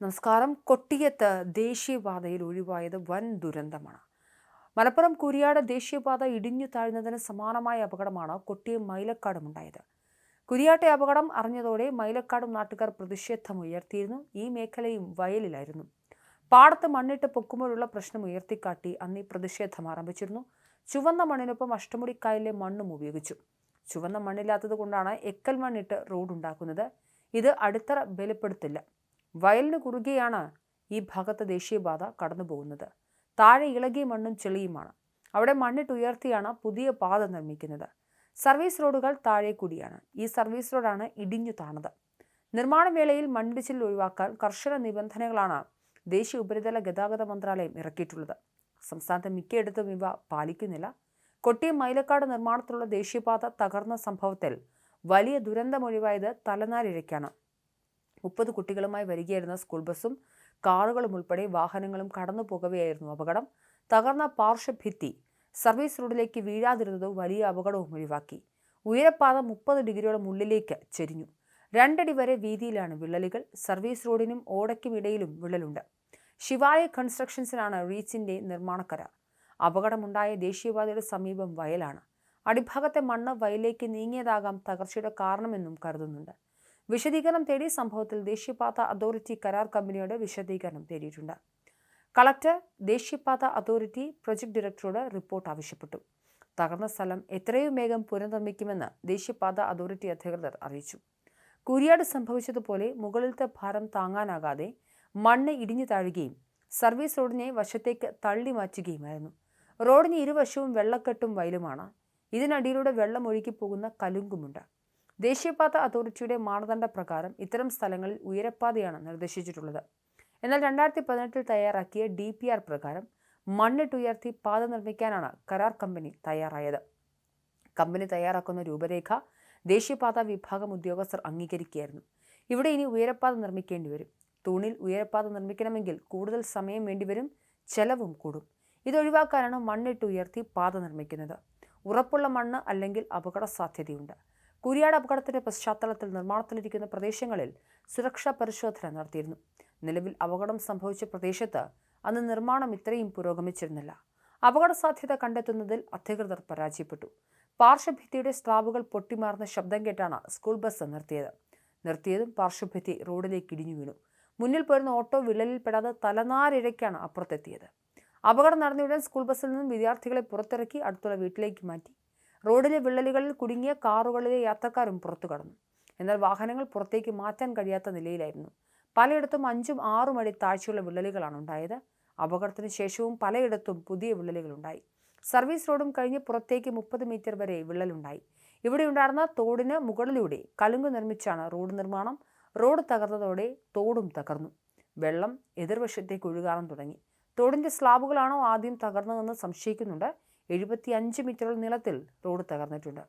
നമസ്കാരം. കൊട്ടിയത്ത് ദേശീയപാതയിൽ ഒഴിവായത് വൻ ദുരന്തമാണ്. മലപ്പുറം കുരിയാട് ദേശീയപാത ഇടിഞ്ഞു താഴ്ന്നതിന് സമാനമായ അപകടമാണ് കൊട്ടിയം മൈലക്കാടും ഉണ്ടായത്. കുരിയാട്ടെ അപകടം അറിഞ്ഞതോടെ മൈലക്കാടും നാട്ടുകാർ പ്രതിഷേധം ഉയർത്തിയിരുന്നു ഈ മേഖലയും വയലിലായിരുന്നു. പാടത്ത് മണ്ണിട്ട് പൊക്കുമ്പോഴുള്ള പ്രശ്നം ഉയർത്തിക്കാട്ടി അന്ന് ഈ പ്രതിഷേധം ആരംഭിച്ചിരുന്നു. ചുവന്ന മണ്ണിനൊപ്പം അഷ്ടമുടിക്കായലിലെ മണ്ണും ഉപയോഗിച്ചു. ചുവന്ന മണ്ണില്ലാത്തത് കൊണ്ടാണ് എക്കൽ മണ്ണിട്ട് റോഡ് ഉണ്ടാക്കുന്നത് ഇത് അടിത്തറ ബലപ്പെടുത്തില്ല വയലിന് കുറുകെയാണ് ഈ ഭാഗത്ത് ദേശീയപാത കടന്നു പോകുന്നത് താഴെ ഇളകിയ മണ്ണും ചെളിയുമാണ്. അവിടെ മണ്ണിട്ട് ഉയർത്തിയാണ് പുതിയ പാത നിർമ്മിക്കുന്നത്. സർവീസ് റോഡുകൾ താഴെ കൂടിയാണ്. ഈ സർവീസ് റോഡാണ് ഇടിഞ്ഞു താണത്. നിർമ്മാണ വേളയിൽ മണ്ണിടിച്ചിൽ ഒഴിവാക്കാൻ കർശന നിബന്ധനകളാണ് ദേശീയ ഉപരിതല ഗതാഗത മന്ത്രാലയം ഇറക്കിയിട്ടുള്ളത്. സംസ്ഥാനത്ത് മിക്കയിടത്തും ഇവ പാലിക്കുന്നില്ല. കൊട്ടിയം മൈലക്കാട് നിർമ്മാണത്തിലുള്ള ദേശീയപാത തകർന്ന സംഭവത്തിൽ വലിയ ദുരന്തമൊഴിവായത് തലനാരിഴയ്ക്കാണ്. മുപ്പത് കുട്ടികളുമായി വരികയായിരുന്ന സ്കൂൾ ബസ്സും കാറുകളും ഉൾപ്പെടെ വാഹനങ്ങളും കടന്നു പോകവെയായിരുന്നു അപകടം. തകർന്ന പാർശ്വഭിത്തി സർവീസ് റോഡിലേക്ക് വീഴാതിരുന്നത് വലിയ അപകടവും ഒഴിവാക്കി. ഉയരപ്പാത മുപ്പത് ഡിഗ്രിയോളം ഉള്ളിലേക്ക് ചെരിഞ്ഞു. രണ്ടടി വരെ വീതിയിലാണ് വിള്ളലുകൾ. സർവീസ് റോഡിനും ഓടയ്ക്കും ഇടയിലും വിള്ളലുണ്ട്. ശിവാലയ കൺസ്ട്രക്ഷൻസിനാണ് റീച്ചിന്റെ നിർമ്മാണ കരാർ. അപകടമുണ്ടായ ദേശീയപാതയുടെ സമീപം വയലാണ്. അടിഭാഗത്തെ മണ്ണ് വയലിലേക്ക് നീങ്ങിയതാകാം തകർച്ചയുടെ കാരണമെന്നും കരുതുന്നുണ്ട്. വിശദീകരണം തേടി സംഭവത്തിൽ ദേശീയപാത അതോറിറ്റി കരാർ കമ്പനിയോട് വിശദീകരണം തേടിയിട്ടുണ്ട്. കളക്ടർ ദേശീയപാത അതോറിറ്റി പ്രൊജക്ട് ഡയറക്ടറോട് റിപ്പോർട്ട് ആവശ്യപ്പെട്ടു. തകർന്ന സ്ഥലം എത്രയും വേഗം പുനർനിർമ്മിക്കുമെന്ന് ദേശീയപാത അതോറിറ്റി അധികൃതർ അറിയിച്ചു. കുരിയാട് സംഭവിച്ചതുപോലെ മുകളിലത്തെ ഭാരം താങ്ങാനാകാതെ മണ്ണ് ഇടിഞ്ഞു താഴുകയും സർവീസ് റോഡിനെ വശത്തേക്ക് തള്ളി മാറ്റുകയുമായിരുന്നു. റോഡിന് ഇരുവശവും വെള്ളക്കെട്ടും വയലുമാണ്. ഇതിനടിയിലൂടെ വെള്ളം ഒഴുകി പോകുന്ന കലുങ്കുമുണ്ട്. ദേശീയപാത അതോറിറ്റിയുടെ മാനദണ്ഡ പ്രകാരം ഇത്തരം സ്ഥലങ്ങളിൽ ഉയരപ്പാതയാണ് നിർദ്ദേശിച്ചിട്ടുള്ളത്. എന്നാൽ രണ്ടായിരത്തി പതിനെട്ടിൽ തയ്യാറാക്കിയ ഡി പി ആർ പ്രകാരം മണ്ണിട്ടുയർത്തി പാത നിർമ്മിക്കാനാണ് കരാർ കമ്പനി തയ്യാറായത്. കമ്പനി തയ്യാറാക്കുന്ന രൂപരേഖ ദേശീയപാത വിഭാഗം ഉദ്യോഗസ്ഥർ അംഗീകരിക്കുകയായിരുന്നു. ഇവിടെ ഇനി ഉയരപ്പാത നിർമ്മിക്കേണ്ടി വരും. തൂണിൽ ഉയരപ്പാത നിർമ്മിക്കണമെങ്കിൽ കൂടുതൽ സമയം വേണ്ടിവരും ചെലവും കൂടും. ഇതൊഴിവാക്കാനാണ് മണ്ണിട്ട് ഉയർത്തി പാത നിർമ്മിക്കുന്നത്. ഉറപ്പുള്ള മണ്ണ് അല്ലെങ്കിൽ അപകട സാധ്യതയുണ്ട്. കുരിയാട് അപകടത്തിന്റെ പശ്ചാത്തലത്തിൽ നിർമ്മാണത്തിലിരിക്കുന്ന പ്രദേശങ്ങളിൽ സുരക്ഷാ പരിശോധന നടത്തിയിരുന്നു. നിലവിൽ അപകടം സംഭവിച്ച പ്രദേശത്ത് അന്ന് നിർമ്മാണം ഇത്രയും പുരോഗമിച്ചിരുന്നില്ല. അപകട സാധ്യത കണ്ടെത്തുന്നതിൽ അധികൃതർ പരാജയപ്പെട്ടു. പാർശ്വഭിത്തിയുടെ സ്ലാബുകൾ പൊട്ടിമാറുന്ന ശബ്ദം കേട്ടാണ് സ്കൂൾ ബസ് നിർത്തിയത്. നിർത്തിയതും പാർശ്വഭിത്തി റോഡിലേക്ക് ഇടിഞ്ഞു വീണു. മുന്നിൽ പോരുന്ന ഓട്ടോ വിള്ളലിൽ പെടാതെ തലനാരിഴയ്ക്കാണ് അപ്പുറത്തെത്തിയത്. അപകടം നടന്നയുടൻ സ്കൂൾ ബസ്സിൽ നിന്നും വിദ്യാർത്ഥികളെ പുറത്തിറക്കി അടുത്തുള്ള വീട്ടിലേക്ക് മാറ്റി. റോഡിലെ വിള്ളലുകളിൽ കുടുങ്ങിയ കാറുകളിലെ യാത്രക്കാരും പുറത്തു കടന്നു. എന്നാൽ വാഹനങ്ങൾ പുറത്തേക്ക് മാറ്റാൻ കഴിയാത്ത നിലയിലായിരുന്നു. പലയിടത്തും അഞ്ചും ആറും അടി താഴ്ചയുള്ള വിള്ളലുകളാണ് ഉണ്ടായത്. അപകടത്തിന് ശേഷവും പലയിടത്തും പുതിയ വിള്ളലുകളുണ്ടായി. സർവീസ് റോഡും കഴിഞ്ഞ് പുറത്തേക്ക് മുപ്പത് മീറ്റർ വരെ വിള്ളലുണ്ടായി. ഇവിടെ ഉണ്ടായിരുന്ന തോടിന് മുകളിലൂടെ കലുങ്ക് നിർമ്മിച്ചാണ് റോഡ് നിർമ്മാണം. റോഡ് തകർന്നതോടെ തോടും തകർന്നു. വെള്ളം എതിർവശത്തേക്ക് ഒഴുകാൻ തുടങ്ങി. തോടിന്റെ സ്ലാബുകളാണോ ആദ്യം തകർന്നതെന്ന് സംശയിക്കുന്നുണ്ട്. എഴുപത്തി അഞ്ച് മീറ്ററോളം നീളത്തിൽ റോഡ് തകർന്നിട്ടുണ്ട്.